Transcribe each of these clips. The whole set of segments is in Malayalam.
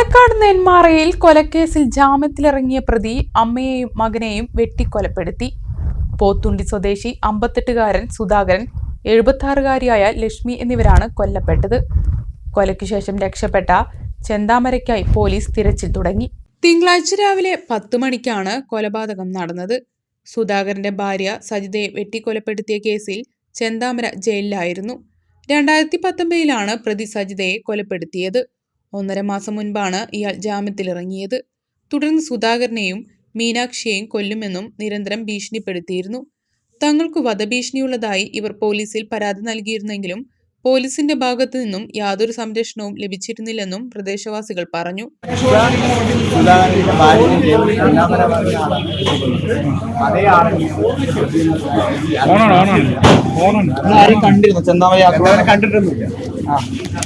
പാലക്കാട് നെന്മാറയിൽ കൊലക്കേസിൽ ജാമ്യത്തിലിറങ്ങിയ പ്രതി അമ്മയെയും മകനെയും വെട്ടിക്കൊലപ്പെടുത്തി. പോത്തുണ്ടി സ്വദേശി അമ്പത്തെട്ടുകാരൻ സുധാകരൻ എഴുപത്താറുകാരിയായ ലക്ഷ്മി എന്നിവരാണ് കൊല്ലപ്പെട്ടത്. കൊലയ്ക്കു ശേഷം രക്ഷപ്പെട്ട ചെന്താമരയ്ക്കായി പോലീസ് തിരച്ചിൽ തുടങ്ങി. തിങ്കളാഴ്ച രാവിലെ പത്ത് മണിക്കാണ് കൊലപാതകം നടന്നത്. സുധാകരന്റെ ഭാര്യ സജിതയെ വെട്ടിക്കൊലപ്പെടുത്തിയ കേസിൽ ചെന്താമര ജയിലിലായിരുന്നു. രണ്ടായിരത്തി പത്തൊമ്പതിലാണ് പ്രതി സജിതയെ കൊലപ്പെടുത്തിയത്. ഒന്നര മാസം മുൻപാണ് ഇയാൾ ജാമ്യത്തിലിറങ്ങിയത്. തുടർന്ന് സുധാകരനെയും മീനാക്ഷിയെയും കൊല്ലുമെന്നും നിരന്തരം ഭീഷണിപ്പെടുത്തിയിരുന്നു. തങ്ങൾക്ക് വധഭീഷണിയുള്ളതായി ഇവർ പോലീസിൽ പരാതി നൽകിയിരുന്നെങ്കിലും പോലീസിന്റെ ഭാഗത്തു നിന്നും യാതൊരു സംരക്ഷണവും ലഭിച്ചിരുന്നില്ലെന്നും പ്രദേശവാസികൾ പറഞ്ഞു. കണ്ടിരുന്നു. കണ്ടിട്ടൊന്നുമില്ല. ആ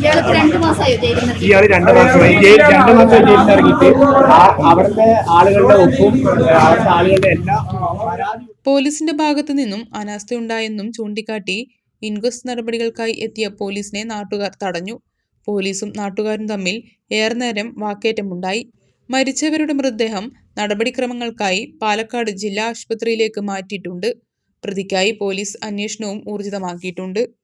രണ്ടു രണ്ട് രണ്ടു ഇയാൾ രണ്ട് മാസമായി. ജയിൽ രണ്ട് മാസം ജയിലിൽ ഇറങ്ങിയിട്ട് ആ- അവിടുത്തെ ആളുകളുടെ ഒപ്പും അവിടുത്തെ ആളുകളുടെ എല്ലാ പരാതി പോലീസിന്റെ ഭാഗത്തു നിന്നും അനാസ്ഥയുണ്ടായെന്നും ചൂണ്ടിക്കാട്ടി ഇൻക്വസ്റ്റ് നടപടികൾക്കായി എത്തിയ പോലീസിനെ നാട്ടുകാർ തടഞ്ഞു. പോലീസും നാട്ടുകാരും തമ്മിൽ ഏറെ നേരം വാക്കേറ്റമുണ്ടായി. മരിച്ചവരുടെ മൃതദേഹം നടപടിക്രമങ്ങൾക്കായി പാലക്കാട് ജില്ലാ ആശുപത്രിയിലേക്ക് മാറ്റിയിട്ടുണ്ട്. പ്രതിക്കായി പോലീസ് അന്വേഷണവും ഊർജിതമാക്കിയിട്ടുണ്ട്.